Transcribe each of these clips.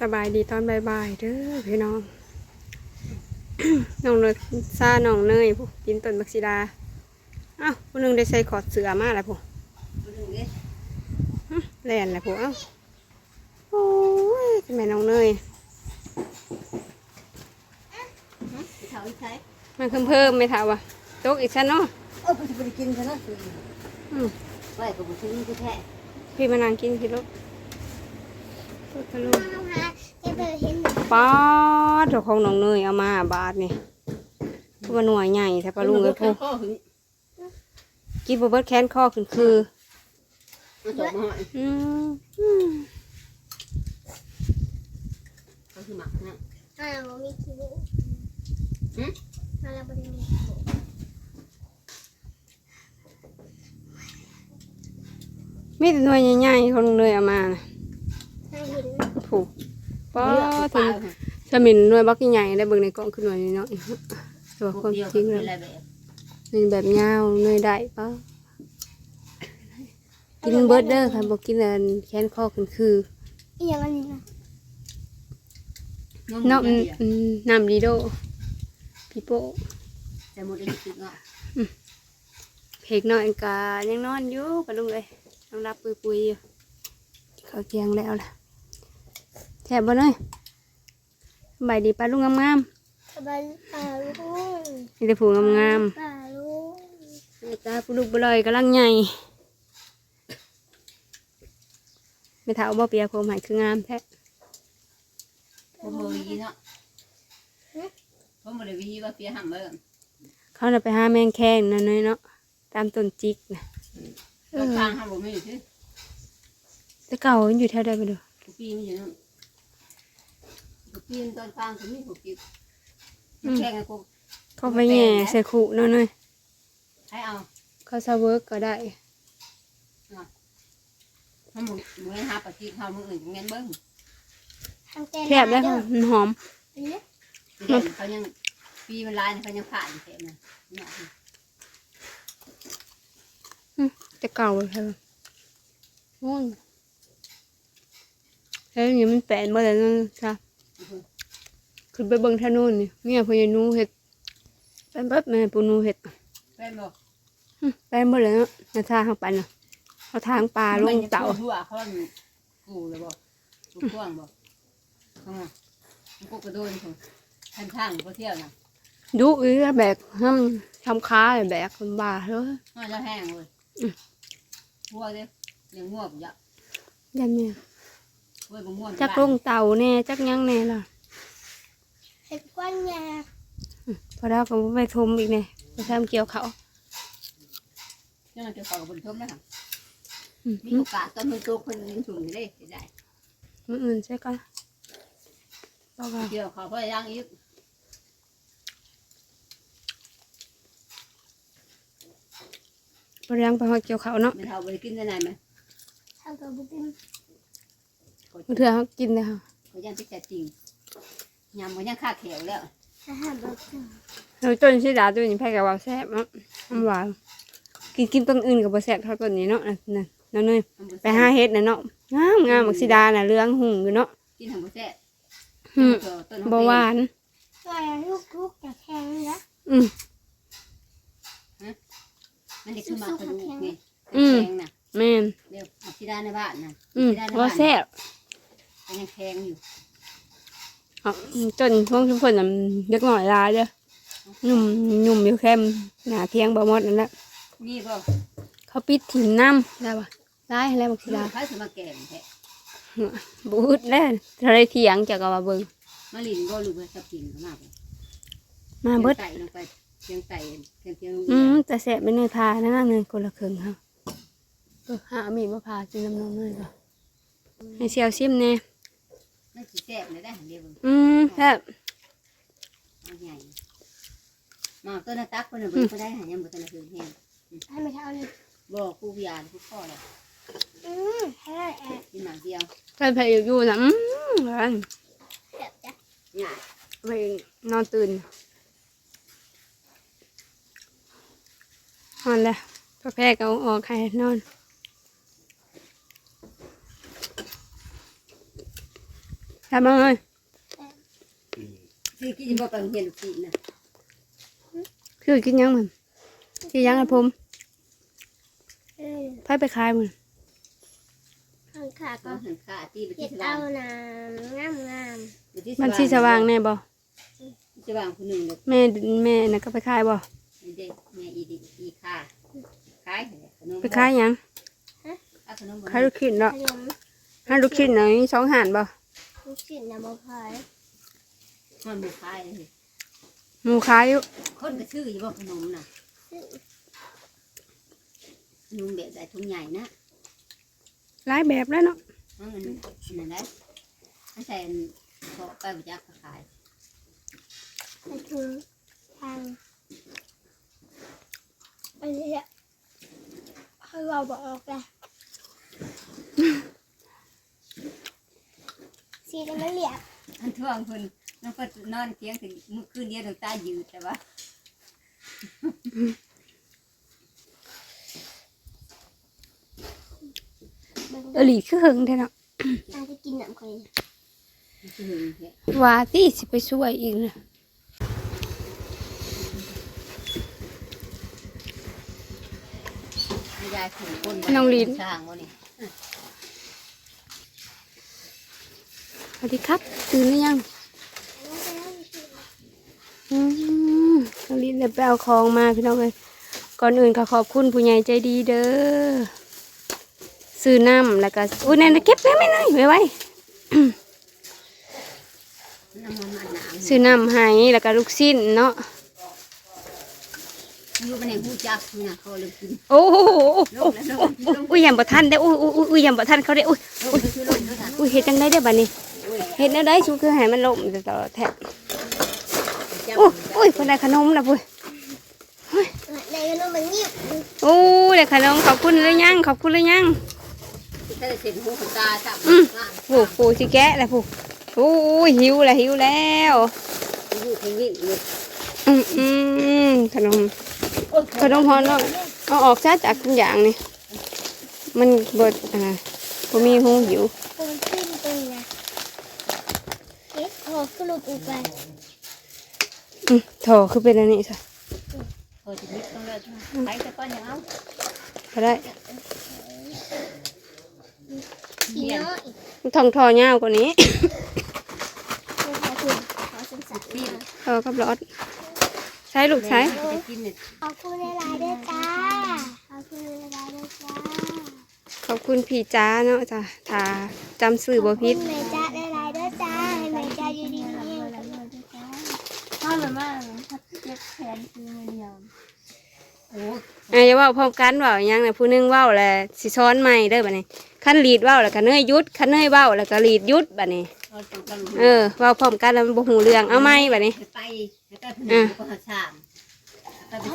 สบายดีตอนบ่ายๆเด้อพี่น้องน้องเนยซาน้องเนยผู้กินต้นบักซีดาอ้าวผู้หนึงได้ใส่ขอดเสือมาแล้วผู้อื้อแล่นแล้วผู้เอ้าโอ้ยทำไมน้องเนยเขาอีกใช้มันเพิ่มเพิ่มๆไม่ถาวะตกอีกชั้นเนาะเออกูจะไปกินซะนะสิอืมไว้กับบุตรนี่คือแท้พี่มานั่งกินพี่ลูก ลูกลูกจะไปเห็นป้าดเจ้าของน้องเนยเอามาบาทนี่พวกหน่วยใหญ่แต่ปลาลุงเลยพวกพ่อหึงกินบเบิดแค้นข้อขึ้นคือมาสอบมาหอยอืมอืมเขาคือหมักนะอ่าเรามีคิวหืมอ่าเราไม่ได้มีคิวมีแต่หน่วยใหญ่ๆของน้องเนยเอามานะถ้าเห็นผูก ป้าเลือกถึปลางจะมินหน่วยบักใหญ่ได้เบิ่งในกล่องขึ้นหน่วยน้อยๆตัวพวควากมเดียวจริงเป็แล้นวอะไรแบบเป็นแบบยาวหน่วยได้ป้ากินเบิร์ดเด้อค่ะบอกกินอันแค้นข้อขึ้นคืออีกอย่างอันนี้นะน้ำอืมน้ำดีโดพี่โป้จะหมดได้ตึกอะเพกน้อยกายังนอนอยู่ปะลุงเลยต้องรับปุยปุยๆอยู่เขาวเที่ยงแล้วล่ะแซ่บบ่เนยสบายดีป้าลุงงามสบายป่าลุงๆมีแต่ผู้งามป่าลุงๆแม่ตาปุลุกบุลอยกำลังใหญ่ไม่เท่าบ่เปียกผมใหายคืองามแท้ผมบริยีเนาะผมบริวีว่าเพียห้ามเบิ่งเขาน่ะไปหาแมงแข้งนั่นเลยเนาะตามต้นจิกนะต้นทางห้ามบ่มีอยู่ที่แต่เก่ามันอยู่แถวใดไปดูกูปีมันอยู่นั่น กูปีนต้นทางกูมีกูกินแข่งกับกูเขาไปแง่ใส่ขู่เนาะเนยให้เอาเขาซาเวิร์กก็ได้ถ้ามึงมึงหาปฏิเขามึงอื่นงั้นเบิ่งทางแกนแคบได้ค่ะมันหอมเนี่ยเด่นเขายังปีมันลายเขายังผ่านแค่นั้นเนาะแต่เก่าเลยค่ะโอ้ยแล้วอย่างนี้มันแปลนมาแล้วนั่นจ้ะ ขึ้นไปเบิ่งท่านู่นนี่เนี่ยพญานูเห็ดเป็นแบบแม่ปูนูเห็ดแม่บอกอื้อไปหมดเลยเนาะนาทางเข้าไปเนาะเอาทางปลาลงเต่าทั่วเขากูเลยบอกกูกว้างบอกเข้ามามันกูกระโดดของทางทางเขาเที่ยวนะดุอีกแบกห้ามทำค้าเลยแบกคนบาเลยน่าจะแห้งเลยทั่วเลยยังง่วงอยู่ยันเนี่ยเว้ยบ่ง่วงจักลงเต่าแน่จักหยังแน่ล่ะ เห็ดก้อนยาพอเราก็บ่ไปทมอีกเนี่ยไปทำเกี่ยวเขา ยังจะขอกับบนทุ่มนะคะอืม มีโอกาสตอนมือโตคนยิงถุงได้ได้มืออื่นใช่ก่อนบอกว่าเที่ยวเขาพยายามอีกบริยังไปหอดเกี่ยวเขาเนาะไม่เท่าไปกินได้ไหนไหมทางตัวบุกินบางเถื่อเขากินเลยค่ะเขายังติดแต่จริง ยำมันยังค่าเขียวแล้วอาหารบุกินเราต้นชีดาตัวนี้แพ้กับว่าแซ่บเนาะมันหวานกินกินต้นอื่นกับบ่แซ่บเท่าต้นนี้เนาะนั่นนั่นนั่นเลยไปหาเฮ็ดน่ะเนาะงามงามมักสีดาน่ะเรืองหุ่งอยู่เนาะกินทำบุแซ่อืมบ่หวานว่าลูกลูกจะแข็งนะอืมมันจะขึ้นมากระดูกนี่อืมแข็งน่ะแม่นเดี๋ยวเอาที่ด้านในบ้านน่ะอืมที่ด้านในบ่บ้านแซ่บมันยังแข็งอยู่ เอาต้นพวกทุกคนน่ะเด็กน้อยหลายเด้อนุ่มนุ่มอยู่แค่หน้าเทียงบ่หมดนั่นแหละนี่ก็เขาปิดถิ่นน้ำได้ปะได้แล้วบักสีดาใครสมาแก่งแท้บูดแล้วทะเลเถียงจากกับว่าเบิ่งมาลินก็รู้ว่าจะกินมากเลยมาเบิดไต่ลงไปเพียงไต่เพียงเพียงอืมแต่แสบไม่เนยพานั่นน่ะเนยคนละครึ่งครับเออหามีดมาพากินน้ำนมเลยก่อนให้เชียวซิมแน่ นั่นสิแซ่บเลยได้เดียวอืมแซ่บเอาใหญ่มาต้นตักคนน่ะเบิ่งก็ได้หายังบ่ทันถึงแฮงให้ไม่เท่าเลยบ่ผู้พิยานผู้พ่อเลยอืมให้ได้แอบกินหนังเดียวใครเพลอยู่นะอืมร้านเสียบจ้ะง่ายไปนอนตื่นนอนแล้วพระแพทย์ก็เอาออกให้นอน ทำมาเลยซื้อกินบ่ไปโรงเรียนลูกศิษย์นะคือกินยังมันกินยังอะผมเออไปไปขายมันข้างขาก็ก็หันขาตีไปเก็ที่บสเอาว่างน้ำงามงามไปที่มันสีสว่างแน่บ่สว่างคนหนึ่งเด็กแม่แม่น่ะก็ไปขายบ่เด็กแม่อีดิอีค่าขายขนมไปขายหยังเอาขนมขายลูกชิ้นเนาะขนมหาลูกชิ้นหน่อยสองหานบ่ ลูกชิ้นน้ำมะพร้าวมันหมูขายเลยหมูขายอยู่คนก็ชื่ออยู่บ่ขนมน่ะซื้อขนมแบบใส่ถุงใหญ่นะหลายแบบแล้วเนาะอันนั้นอันนั้นได้อันใส่พอไปประจักษ์ขายไปถึงทางอันนี้อะให้เราบอกออกไป สีน้ำมันเหลียกอันท่วงคนน้องก็นอนเตียงถึงมื้อคืนเดียวถึงตายืดแต่ว่าเออหลีคือหึงแท้เนาะอาจจะกินน้ำคนนี้คือเนี่ยว่าที่สิไปช่วยอีกนะไม่ได้ถึงคนน้องลิน ช่างบ่นี่ ส วัสดีครับ ตื่นหรือยังอืมน้องลินเลยไปเอาของมาพี่น้องเลยก่อนอื่นก็ขอบคุณผู้ใหญ่ใจดีเด้อซื้อน้ำแล้วก็อุ้ยนั่นน่ะเก็บไว้ไม่ได้ไว้ไว้น้ำมันมันหนามซื้อน้ำให้แล้วก็ลูกชิ้นเนาะอยู่ในหูจักนี่นะเขาเลยกินโอ้โหลงแล้วลงลงอุ้ยยำบ่ทันได้ออุ้ยอุ้ยอุ้ยอุ้ยยำบ่ทันเขาได้ออุ้ยลงคือลงแล้วกันอุ้ยเฮ็ดจังได้เด้อบัดนี้ เฮ็ดแนวใดชูคือให้มันล่มตลอดแท้จับอุ้ยอุ้ยเพิ่นได้ขนมแล้วปุ้ยในกระนุ่มมันงีบโอ้ได้ขนมขอบคุณเลยยังขอบคุณเลยยังถ้าจะเสร็จหูขนตาจับอืมล่างผู้ผู้สิแกะแล้วผู้โอ้ยหิวแล้วหิวแล้วอยู่ที่วิ่งอยู่อืมอืมขนมขนมฮอนเนาะเอาออกซะจากทุกอย่างนี่มันเบิดอ่าบ่มีหูหิว ตัวมันขึ้นตรงนี้นะเอ๊ะพอขึ้นลูกอีกไปอืมโถคือเป็นอันนี้ซะพอจะนิดต้องเลยไปแต่ก้อนอย่างเอาก็ได้สีน้อยมันทองทอยาวกว่านี้ไม่พอถึงขอสงสารนี่นะเออกับรถใช้ลูกใช้จะกินเนี่ยขอบคุณในไลน์ด้วยจ้าขอบคุณในไลน์ด้วยจ้าขอบคุณพี่จ้าเนาะจ้ะถ้าจำสื่อบ่ผิด อะอย่าเว่าพร้อมกันเว่าอหยังน่ะผู้หนึงเว้าแหละสิซ้อนใหม่เด้อบัดนี้คันลีดเว้าแล้วก็เนยหยุดคันเนยเว้าแล้วก็ลีดหยุดบัดนี้เราต้องกันเออเว้าพร้อมกันแล้วมันบ่ฮู้เรื่องเอาใหม่บัดนี้ไปแล้วก็ถึงก็หาชาม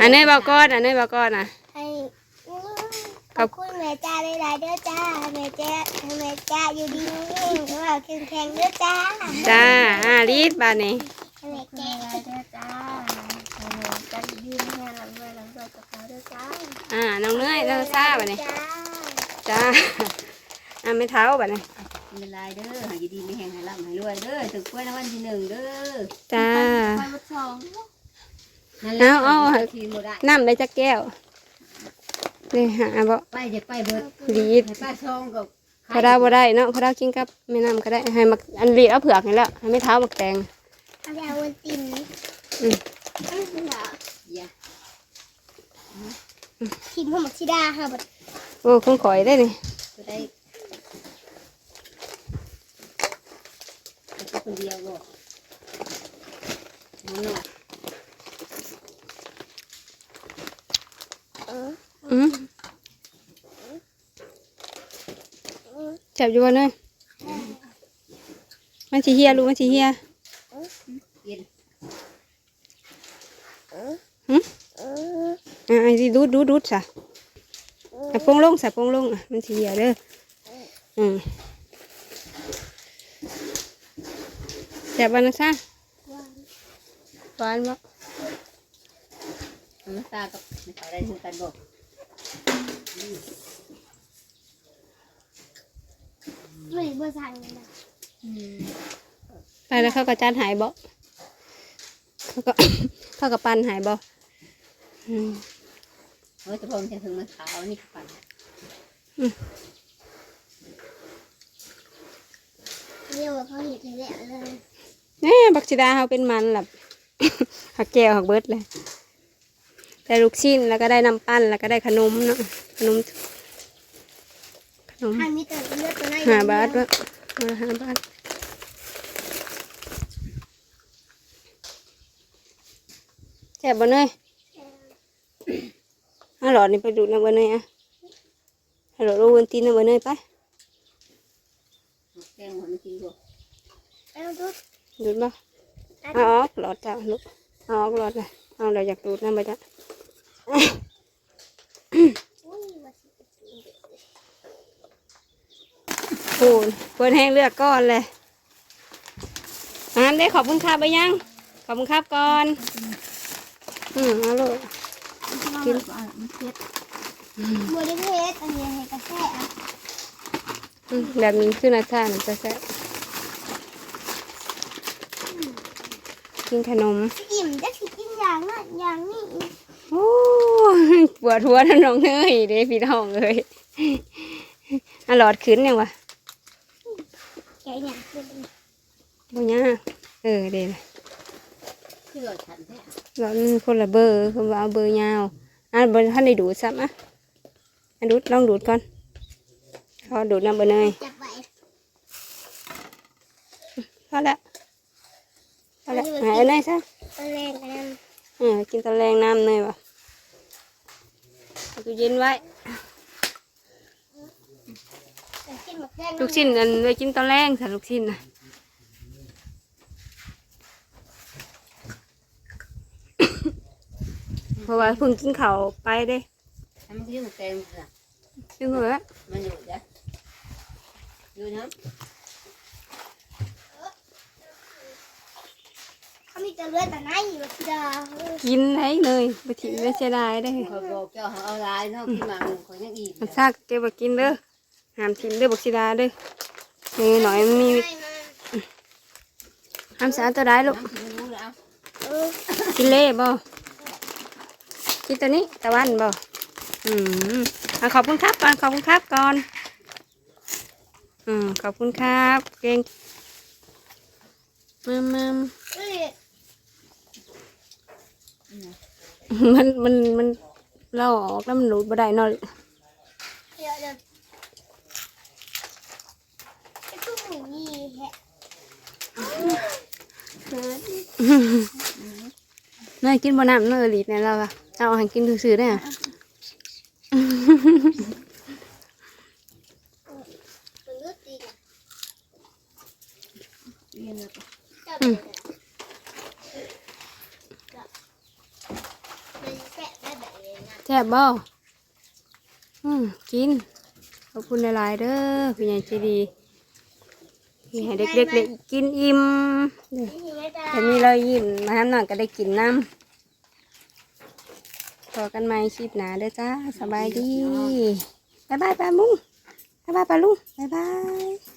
อันเนยเว้าก่อนอันเนยเว้าก่อนน่ะให้ขอบคุณแม่จ้าในไลน์ด้วยจ้าให้แม่จ้าให้แม่จ้าอยู่ดีๆของเราแข็งๆด้วยจ้าจ้าอ่าลีดบัดนี้ให้แม่แก้ด้วยจ้า อ่าน้องเนยน้องซ่าบัดนี้จ้าจ้าอ่าไม่เท้าบัดนี้เป็นไรเด้อหาอยู่ดีไม่แห้งหายร่ำหายรวยเด้อถึงกล้วยรางวัลที่หนึ่งเด้อจ้าไปรถสองนั่นแหละทีมได้น้ำได้จักแก้วนี่หาบ่ไปจะไปเบิดลีดให้ป้าชองกับพอได้บ่ได้เนาะพอได้กินกับแม่น้ำก็ได้ให้มักอันลีดเอาเผือกนี่แหละให้ไม่เท้ามักแตงเอาไปเอาวันตินอืม อย่าทีมพมักชิดาค่ะบัดโอ้คงข่อยได้นี่ก็ได้แต่คนเดียวบ่น้องหน่อยเอออืมจับอยู่บ่เนยมันสิเฮียลูกมันสิเฮีย เย็น เออ อ่าไอ้สิดูดดูดดูดซะอะโปงลงซะโปงลงอะมันสิเฮียเด้ออืมจับบันนะซะหวานบ่น้ำตากับไม่ขอได้ถึงกันบ่ไม่บ่สั่งเลยนะอืมไปแล้วเขาก็จัดหายบ่เขาก็เขาก็ปันหายบ่อืม เฮ้ยแต่พอมันจะถึงมันขาวนี่คือปั่นเรียกว่าเขาเห็นให้แล้วเลยแหน่บักชิดาเขาเป็นมันหลับหักแก้วหักเบิดเลยได้ลูกชิ้นแล้วก็ได้น้ำปั้นแล้วก็ได้ขนมเนาะขนมขนมถ้ามีแต่เลือดตัวนั้นหาบาทวะเออห้าบาทแซ่บบ่เนย เอาหลอดนี่ไปดูน้ำบ่เนยอะเอาหลอดรูนตีนน้ำบ่เนยไปแกงหัวมันกินด้วยเอาดูดูดบ่เอาออกหลอดจ้ะลูกเอาออกหลอดเลยเอาเราอยากดูดน้ำบ่จ้ะอุ้ยว่าสิปูนเปิดแห้งเลือกก้อนเลยอันได้ขอบคุณครับไปยัง ขอบคุณครับก่อน อืมเอาลูก กินมันเผ็ดบัวได้เพชรอันนี้ให้กระแทกอะอืมแบบนี้ขึ้นอาชาติจะแซ่บกินขนมอิ่มจะสิกินอย่างนั้นอย่างนี้โอ้ยปวดหัวนะน้องเนยเด้พี่น้องเลยอะหลอดขึ้นยังวะแกอย่างเป็นบ่ยากเออเด้นะคือเราฉันแท้หลอดมันคนละเบอร์คือว่าเอาเบอร์ยาว อะบนท่านได้ดูดซ้ำอะอะดูดลองดูดก่อนขอดูดน้ำเบอร์เนยจับไปพอละพอละหายเอาเนยซะตัวแรงกันนั้นเออกินตะแรงน้ำเนยวะเอาตู้เย็นไว้แต่กินหมดแดงลูกชิ้นอันไว้กินตอนแรงสะลูกชิ้นนะ เพราะว่าเพิ่งกินข้าวไปเด้ทำมันคือหมูแกงน่ะจึงเหรอมันอยู่จ้ะดูนะเขามีแต่เลือดแต่ไหนอยู่แบบเดิมกินไหนเลยไปถิ่มไม่เสียดายได้คอยบอกเจ้าเขาเอาลายเนาะขึ้นมาคอยยังอีกมันซากเก็บไปกินเด้อหามถิ่มเด้อบอกสิดาเด้อเออหน่อยมันมีไม่มาห้ามสาตัวได้ลูกน้ำกินรู้แล้วเออกินเล่บ่ กินตัวนี้ตะวันบ่อืมอะขอบคุณครับก่อนขอบคุณครับก่อน อืมขอบคุณครับ เก่งมามาเอ้ยมันมันมันเราออกแล้วมันหลุดบ่ได้เนอนเดี๋ยวเดี๋ยวไอ้ตู้หมูยี่แฮะ นายกินบ่น้ำเนอะลีดเนี่ยเราอะเอาอาหารกินซื่อๆได้อะมันเลือดตีกันเรียนแล้วเจ้าเป็นไงมันแสบได้แบบนี้นะแซ่บบ่อืมกิน ขอบคุณหลายๆเด้อพี่ใหญ่ใจดีที่ให้เด็กๆได้กินอิ่มเด้อนี่ไม่ได้ แต่มีรอยยิ้มมาทำหน่อยก็ได้กินน้ำพอกันไหมคลิปหนาเด้อจ้าสบายดี บ๊ายบายปลามุ้งบ๊ายบายปลาลุงบ๊ายบาย